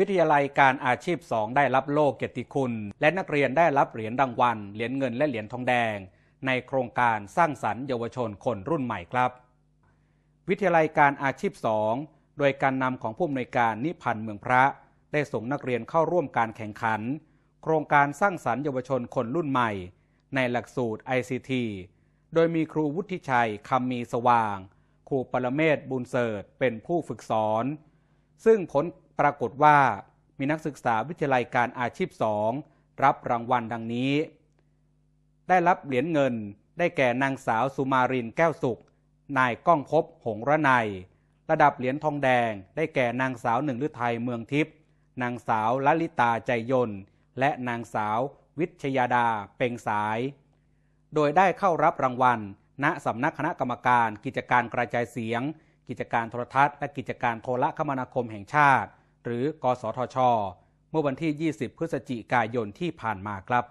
วิทยาลัยการอาชีพ 2 ได้รับโล่เกียรติคุณ และนักเรียนได้รับเหรียญรางวัล เหรียญเงินและเหรียญทองแดง ในโครงการสร้างสรรค์เยาวชนคนรุ่นใหม่ครับ วิทยาลัยการอาชีพ 2 โดยการนำของผู้อำนวยการนิพันธ์เมืองพระ ได้ส่งนักเรียนเข้าร่วมการแข่งขัน โครงการสร้างสรรค์เยาวชนคนรุ่นใหม่ ในหลักสูตร ICT โดยมีครูวุฒิชัยคำมีสว่าง ครูปรเมศบุญเสริฐเป็นผู้ฝึกสอน ซึ่งผลปรากฏว่ามีนักศึกษาวิทยาลัยการอาชีพ2รับรางวัลดังนี้ ได้รับเหรียญเงินได้แก่นางสาวสุมารินแก้วสุข นายก้องภพหงระไนยระดับเหรียญทองแดง ได้แก่นางสาวหนึ่งฤทัยเมืองทิพย์นางสาวลลิตาใจยนต์และนางสาววิชยาดาเป่งสาย โดยได้เข้ารับรางวัล ณสำนักคณะกรรมการกิจการกระจายเสียง กิจการโทรทัศน์ และกิจการโทรคมนาคมแห่งชาติ หรือ กสทช เมื่อวันที่ 20 พฤศจิกายนที่ผ่านมาครับ